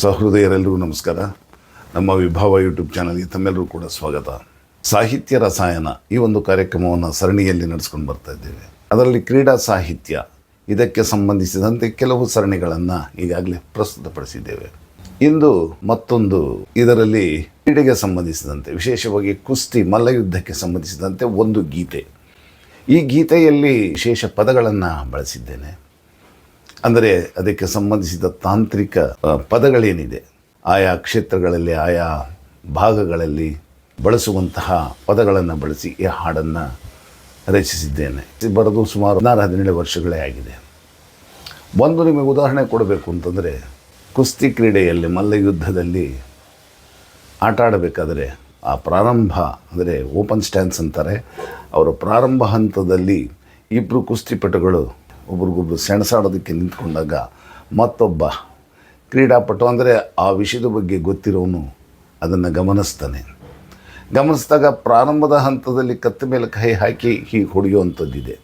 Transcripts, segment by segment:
ಸಹೃದಯರೆಲ್ಲರಿಗೂ ನಮಸ್ಕಾರ. ನಮ್ಮ ವಿಭಾವ ಯೂಟ್ಯೂಬ್ ಚಾನಲ್ಗೆ ತಮ್ಮೆಲ್ಲರೂ ಕೂಡ ಸ್ವಾಗತ. ಸಾಹಿತ್ಯ ರಸಾಯನ ಈ ಒಂದು ಕಾರ್ಯಕ್ರಮವನ್ನು ಸರಣಿಯಲ್ಲಿ ನಡೆಸ್ಕೊಂಡು ಬರ್ತಾ ಇದ್ದೇವೆ. ಅದರಲ್ಲಿ ಕ್ರೀಡಾ ಸಾಹಿತ್ಯ, ಇದಕ್ಕೆ ಸಂಬಂಧಿಸಿದಂತೆ ಕೆಲವು ಸರಣಿಗಳನ್ನು ಈಗಾಗಲೇ ಪ್ರಸ್ತುತಪಡಿಸಿದ್ದೇವೆ. ಇಂದು ಮತ್ತೊಂದು ಇದರಲ್ಲಿ ಕ್ರೀಡೆಗೆ ಸಂಬಂಧಿಸಿದಂತೆ, ವಿಶೇಷವಾಗಿ ಕುಸ್ತಿ ಮಲ್ಲಯುದ್ಧಕ್ಕೆ ಸಂಬಂಧಿಸಿದಂತೆ ಒಂದು ಗೀತೆ. ಈ ಗೀತೆಯಲ್ಲಿ ವಿಶೇಷ ಪದಗಳನ್ನು ಬಳಸಿದ್ದೇನೆ. ಅಂದರೆ ಅದಕ್ಕೆ ಸಂಬಂಧಿಸಿದ ತಾಂತ್ರಿಕ ಪದಗಳೇನಿದೆ, ಆಯಾ ಕ್ಷೇತ್ರಗಳಲ್ಲಿ, ಆಯಾ ಭಾಗಗಳಲ್ಲಿ ಬಳಸುವಂತಹ ಪದಗಳನ್ನು ಬಳಸಿ ಈ ಹಾಡನ್ನು ರಚಿಸಿದ್ದೇನೆ. ಬರೆದು ಸುಮಾರು ಹದಿನಾರು, ಹದಿನೇಳು ವರ್ಷಗಳೇ ಆಗಿದೆ. ಒಂದು ನಿಮಗೆ ಉದಾಹರಣೆ ಕೊಡಬೇಕು ಅಂತಂದರೆ, ಕುಸ್ತಿ ಕ್ರೀಡೆಯಲ್ಲಿ, ಮಲ್ಲಯುದ್ಧದಲ್ಲಿ ಆಟ ಆಡಬೇಕಾದರೆ ಆ ಪ್ರಾರಂಭ, ಅಂದರೆ ಓಪನ್ ಸ್ಟ್ಯಾನ್ಸ್ ಅಂತಾರೆ, ಅವರ ಪ್ರಾರಂಭ ಹಂತದಲ್ಲಿ ಇಬ್ಬರು ಕುಸ್ತಿಪಟುಗಳು ಒಬ್ರಿಗೊಬ್ರು ಸೆಣಸಾಡೋದಕ್ಕೆ ನಿಂತ್ಕೊಂಡಾಗ ಮತ್ತೊಬ್ಬ ಕ್ರೀಡಾಪಟು, ಅಂದರೆ ಆ ವಿಷಯದ ಬಗ್ಗೆ ಗೊತ್ತಿರೋನು ಅದನ್ನು ಗಮನಿಸ್ತಾನೆ. ಗಮನಿಸಿದಾಗ ಪ್ರಾರಂಭದ ಹಂತದಲ್ಲಿ ಕತ್ತ ಮೇಲೆ ಕೈ ಹಾಕಿ ಹೀಗೆ ಹೊಡೆಯುವಂಥದ್ದಿದೆ.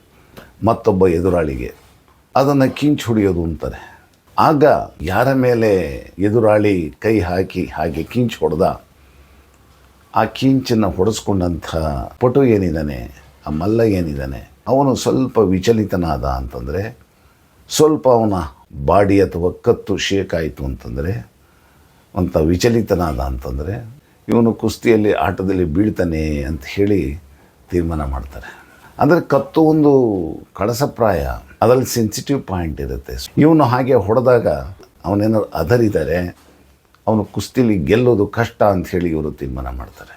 ಮತ್ತೊಬ್ಬ ಎದುರಾಳಿಗೆ ಅದನ್ನು ಕಿಂಚು ಹೊಡೆಯೋದು ಅಂತಾರೆ. ಆಗ ಯಾರ ಮೇಲೆ ಎದುರಾಳಿ ಕೈ ಹಾಕಿ ಹಾಗೆ ಕಿಂಚು ಹೊಡೆದ, ಆ ಕಿಂಚನ್ನು ಹೊಡೆಸ್ಕೊಂಡಂಥ ಪಟು ಏನಿದ್ದಾನೆ, ಆ ಮಲ್ಲ ಏನಿದ್ದಾನೆ ಅವನು ಸ್ವಲ್ಪ ವಿಚಲಿತನಾದ ಅಂತಂದರೆ, ಸ್ವಲ್ಪ ಅವನ ಬಾಡಿ ಅಥವಾ ಕತ್ತು ಶೇಕ್ ಆಯಿತು ಅಂತಂದರೆ, ಅಂತ ವಿಚಲಿತನಾದ ಅಂತಂದರೆ, ಇವನು ಕುಸ್ತಿಯಲ್ಲಿ ಆಟದಲ್ಲಿ ಬೀಳ್ತಾನೆ ಅಂತ ಹೇಳಿ ತೀರ್ಮಾನ ಮಾಡ್ತಾರೆ. ಅಂದರೆ ಕತ್ತು ಒಂದು ಕಳಸಪ್ರಾಯ, ಅದರಲ್ಲಿ ಸೆನ್ಸಿಟಿವ್ ಪಾಯಿಂಟ್ ಇರುತ್ತೆ. ಇವನು ಹಾಗೆ ಹೊಡೆದಾಗ ಅವನೇನಾದ್ರು ಅದರಿದ್ದಾರೆ ಅವನು ಕುಸ್ತಿಲಿ ಗೆಲ್ಲೋದು ಕಷ್ಟ ಅಂತ ಹೇಳಿ ಇವರು ತೀರ್ಮಾನ ಮಾಡ್ತಾರೆ.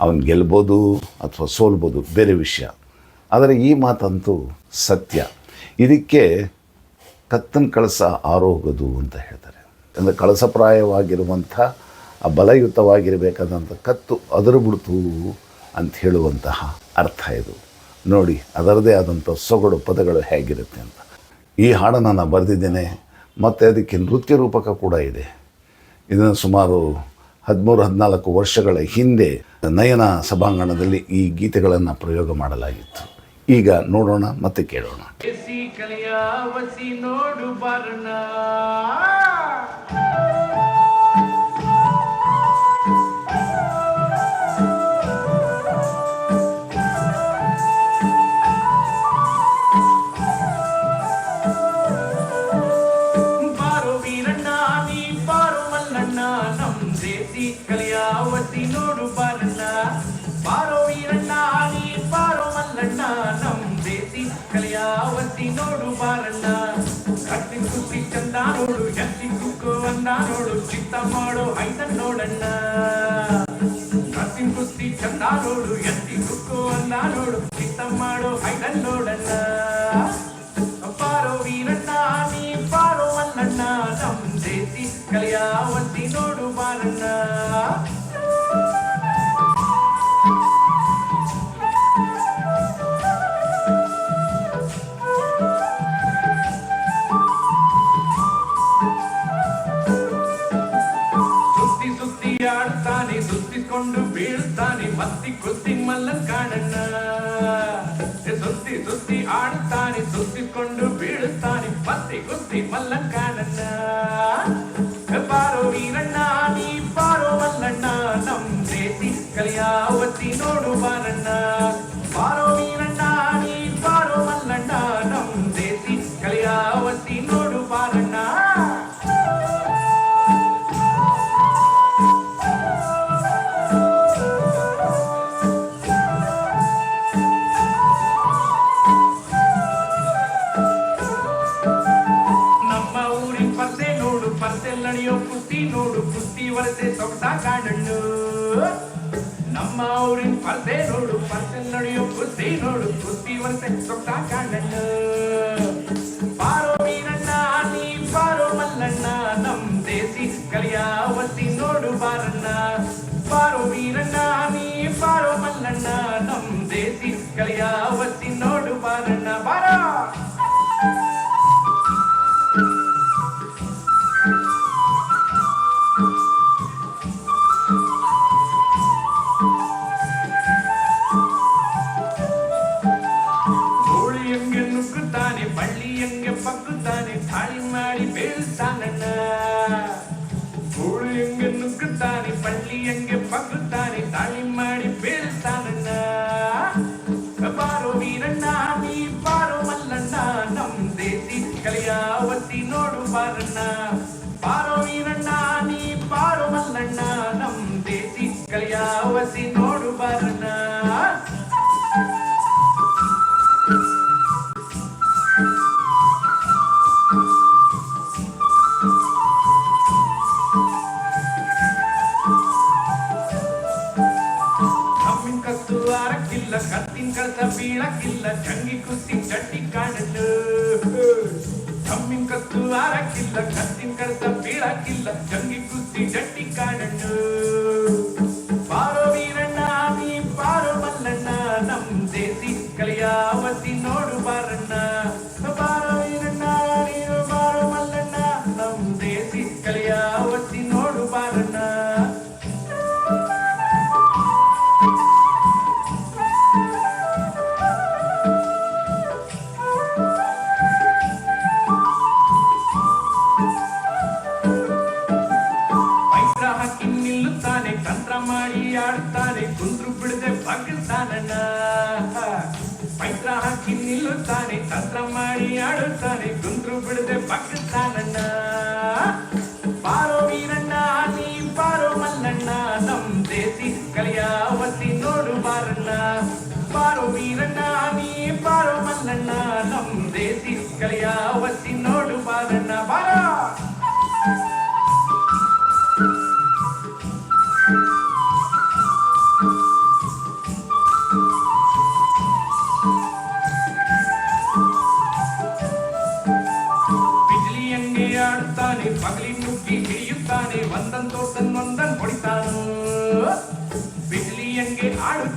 ಅವನು ಗೆಲ್ಬೋದು ಅಥವಾ ಸೋಲ್ಬೋದು, ಬೇರೆ ವಿಷಯ. ಆದರೆ ಈ ಮಾತಂತೂ ಸತ್ಯ. ಇದಕ್ಕೆ ಕತ್ತನ ಕಳಸ ಆರೋಗದು ಅಂತ ಹೇಳ್ತಾರೆ. ಅಂದರೆ ಕಳಸಪ್ರಾಯವಾಗಿರುವಂಥ, ಆ ಬಲಯುತವಾಗಿರಬೇಕಾದಂಥ ಕತ್ತು ಅದರ ಬಿಡ್ತು ಅಂತ ಹೇಳುವಂತಹ ಅರ್ಥ ಇದು. ನೋಡಿ ಅದರದೇ ಆದಂಥ ಸೊಗಡು ಪದಗಳು ಹೇಗಿರುತ್ತೆ ಅಂತ. ಈ ಹಾಡನ್ನು ನಾನು ಬರೆದಿದ್ದೇನೆ, ಮತ್ತು ಅದಕ್ಕೆ ನೃತ್ಯ ರೂಪಕ ಕೂಡ ಇದೆ. ಇದನ್ನು ಸುಮಾರು ಹದಿಮೂರು, ಹದಿನಾಲ್ಕು ವರ್ಷಗಳ ಹಿಂದೆ ನಯನ ಸಭಾಂಗಣದಲ್ಲಿ ಈ ಗೀತೆಗಳನ್ನು ಪ್ರಯೋಗ ಮಾಡಲಾಗಿತ್ತು. ಈಗ ನೋಡೋಣ ಮತ್ತೆ ಕೇಳೋಣ. ಕಲಿಯ ವಸಿ ನೋಡು ನೋಡು ಚಿತ್ತ ಮಾಡೋ ಐತ ನೋಡಣ್ಣ ಕಟ್ಟಿ ಕುಸ್ತಿ ಚಂದ ನೋಡು ಎತ್ತಿ ಕುಕ್ಕು ಅಂದ ನೋಡು ಚಿತ್ತ ಮಾಡೋ ಐತ ನೋಡಣ್ಣ ಆಡ್ತಾನೆ ಸುತ್ತಿಕೊಂಡು ಬೀಳ್ತಾನೆ ಮತ್ತಿ ಕುಸ್ತಿ ಮಲ್ಲನ್ ಕಾಣಣ್ಣ ನೋಡು ಕುಸ್ತಿ ವರಸೆ ಸೊಗಸ ಕಾಣಣ್ಣು ನಮ್ಮ ಊರಿನ ಪರ್ದೆ ನೋಡು, ಪರ್ದೆ ನಡೆಯೋ ಕುಸ್ತಿ ನೋಡು ಕುಸ್ತಿ ವರಸೆ ಸೊಗಸ ಕಾಣಣ್ಣು ಬಾರೋ ಮಲ್ಲಣ್ಣ ನಮ್ ದೇಸಿ ಕಲಿಯಾವತಿ ನೋಡು ಬಾರಣ್ಣ ನಮ್ಮಿನ್ ಕತ್ತು ಆರಕ್ಕಿಲ್ಲ ಕತ್ತಿನ ಕಳಸ ಬೀಳಕ್ಕಿಲ್ಲ ಚಂಗಿ ಕುಸ್ತಿ ಚಟ್ಟಿ ಕಾಣಲು ನಮ್ಮಿನ್ ಕತ್ತು ಆರಕ್ಕಿಲ್ಲ ಕತ್ತಿನ ಕಳಸ ಬೀಳಕ್ಕಿಲ್ಲ ಚಂಗಿ ಕುಸ್ತಿ ಚಟ್ಟಿ ಕಾಣಲು ಬಾರೋ ಮಾಡಿ ಆಡುತ್ತಾನೆ ಕುಂದ್ರು ಬಿಡದೆ ಬಗ್ಗಿಸ್ತಾನಣ್ಣ ಪೈತ್ರ ಹಾಕಿ ನಿಲ್ಲುತ್ತಾನೆ ತಂತ್ರ ಮಾಡಿ ಆಡುತ್ತಾನೆ ಕುಂದ್ರು ಬಿಡದೆ ಬಗ್ಗಿಸ್ತಾನಣ್ಣ ಬಾರೋ ವೀರಣ್ಣ ನೀ ಬಾರೋ ಮಲ್ಲಣ್ಣ ನಮ್ ದೇಸಿ ಕಲಿಯಾವತಿ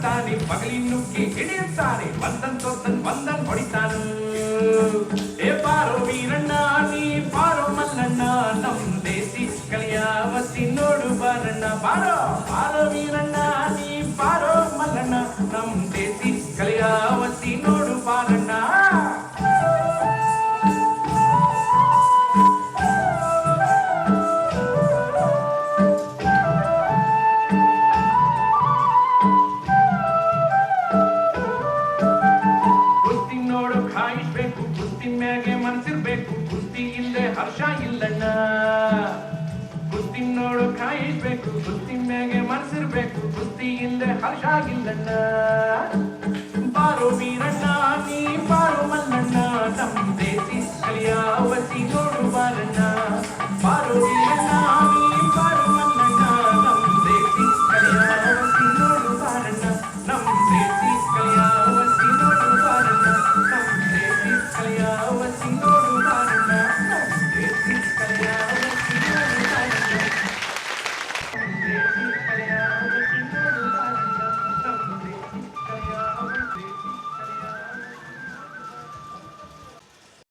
ಆಡುತ್ತಾನೆ ಪಗಲಿ ನುಗ್ಗಿ ಹಿಡಿಯುತ್ತಾನೆ ಒಂದನ್ ತೋಟನ್ ಒಂದನ್ ಹೊಡಿತಾನು ಏ ಬಾರೋ ವೀರಣ್ಣ ನೀ ಬಾರೋ ಮಲ್ಲಣ್ಣ ನಮ್ ದೇಸಿ ಕಲಿಯಾವತಿ ನೋಡು ಬಾರಣ್ಣ ಬಾರೋ ಕುಸ್ತಿ ಮ್ಯಾಗೆ ಮನ್ಸಿರ್ಬೇಕು ಕುಸ್ತಿ ಇಲ್ಲದೆ ಹರ್ಷ ಆಗಿಲ್ಲಣ್ಣ ಬಾರೋ ವೀರಣ್ಣ.